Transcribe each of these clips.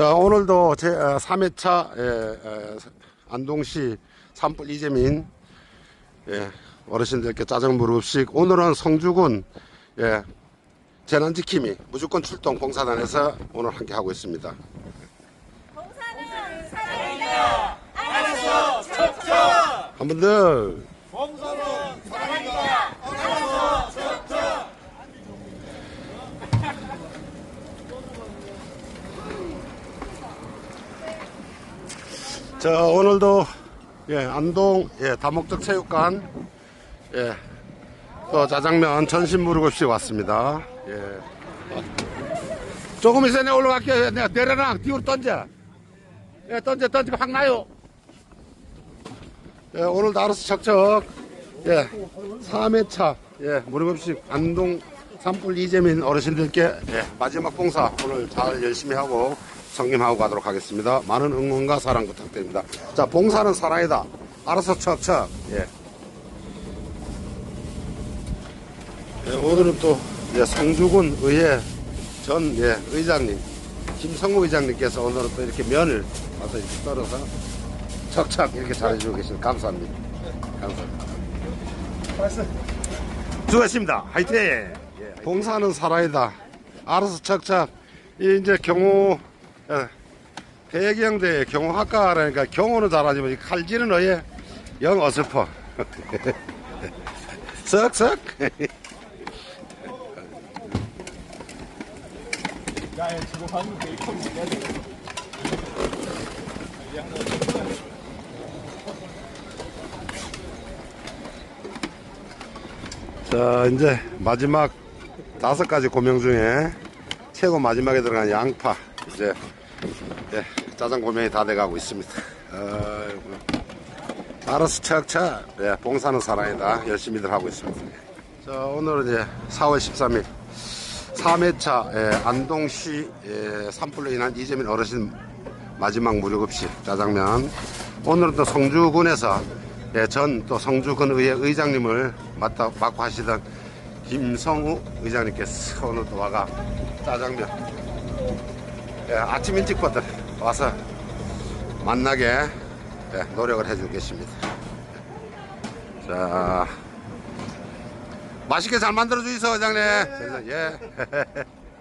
자, 오늘도 제 3회차 예, 안동시 산불 이재민 예, 어르신들께 짜장 무릎식 오늘은 성주군 예, 재난지킴이 무조건 출동 봉사단에서 오늘 함께 하고 있습니다. 봉사는 사랑이다. 알아서 한번 더. 자 오늘도 예 안동 예 다목적 체육관 예또 짜장면 전신 무릎없이 왔습니다. 예. 조금 있어 내가 올라갈게 내가 내려놔. 뒤로 던져. 예 던져 던지고 확 나요. 예 오늘도 알아서 척척 예 3회차 예 무릎없이 안동 산불 이재민 어르신들께 예, 마지막 봉사 오늘 잘 열심히 하고 성님하고 가도록 하겠습니다. 많은 응원과 사랑 부탁드립니다. 자, 봉사는 사랑이다. 알아서 척척. 예. 예, 오늘은 또 예, 성주군 의회 전 예, 의장님 김성우 의장님께서 오늘은 또 이렇게 면을 와서 이렇게 썰어서 척척 이렇게 잘해주고 계십니다. 감사합니다. 감사합니다. 수고하셨습니다. 화이팅! 예, 봉사는 살아이다. 알아서. 이 이제 경호 어, 대경대 경호학과라니까 경호는 잘하지만 이 칼질은 어예 영 어설퍼. 썩썩. 자 이제 마지막 다섯 가지 고명 중에 최고 마지막에 들어간 양파 이제 예, 짜장 고명이 다 돼가고 있습니다. 아이고. 알아서 척척 예, 봉사는 사랑이다 열심히들 하고 있습니다. 자 오늘은 이제 4월 13일 3회차 예, 안동시 예, 산불로 인한 이재민 어르신 마지막 무료급식 짜장면 오늘은 또 성주군에서 예, 전 또 성주군 의회 의장님을 맡아, 맡고 하시던 김성우 의장님께서 오늘 또 와가 짜장면 예, 아침 일찍부터 와서 만나게 예, 노력을 해주고 계십니다. 자, 맛있게 잘 만들어 주이소, 회장님. 예.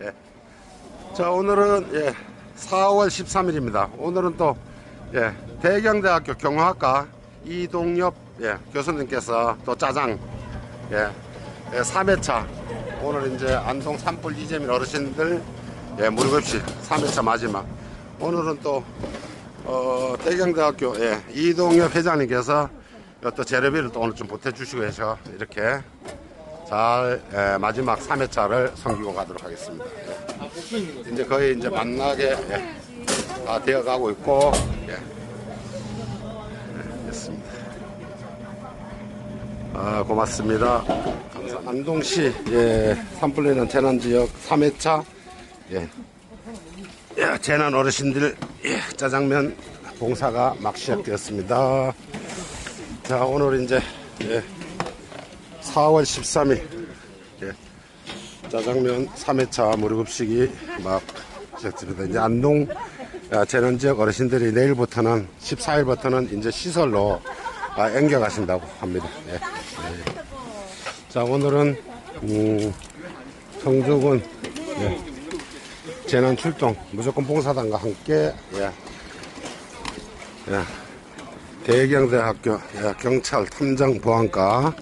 예. 자, 오늘은 예, 4월 13일입니다. 오늘은 또 예, 대경대학교 경호학과 이동엽 예, 교수님께서 또 짜장 예, 예, 3회차 오늘 이제 안동 산불 이재민 어르신들 예, 무릎 없이 3회차 마지막 오늘은 또 어, 대경대학교 예, 이동엽 회장님께서 또 재료비를 또 오늘 좀 보태주시고 해서 이렇게 잘 예, 마지막 3회차를 섬기고 가도록 하겠습니다. 예. 이제 거의 이제 만나게 예, 다 되어가고 있고 예. 예, 됐습니다. 아, 고맙습니다. 감사. 안동시 예, 산불리는 재난지역 3회차 예. 예, 재난 어르신들 예, 짜장면 봉사가 막 시작되었습니다. 자 오늘 이제 예, 4월 13일 예, 짜장면 3회차 무료급식이 막 시작됩니다. 이제 안동 아, 재난 지역 어르신들이 내일부터는 14일부터는 이제 시설로 아, 옮겨 가신다고 합니다. 예, 예. 자 오늘은 음, 성주군 예, 재난 출동 무조건 봉사단과 함께. 예, 예, 대경대학교 예, 경찰 탐정 보안과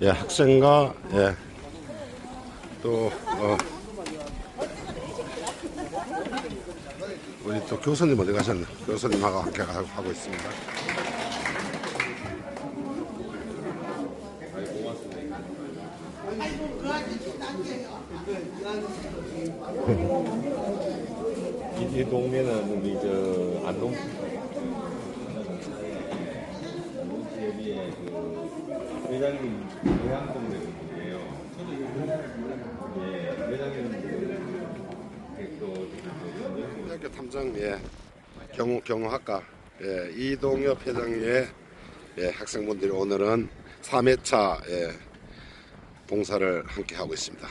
예, 학생과 예, 또 어, 우리 또 교수님 어디 가셨나? 교수님하고 함께 가- 하고 있습니다. 이, 이 동네는 우리 저 안동 지역의 그 회장님 고향 동네 분이에요. 예, 회장님 또 대학교 탐정 예, 경호 경호학과 예, 이동엽 회장의 예, 학생분들이 오늘은 3회차 예, 봉사를 함께 하고 있습니다.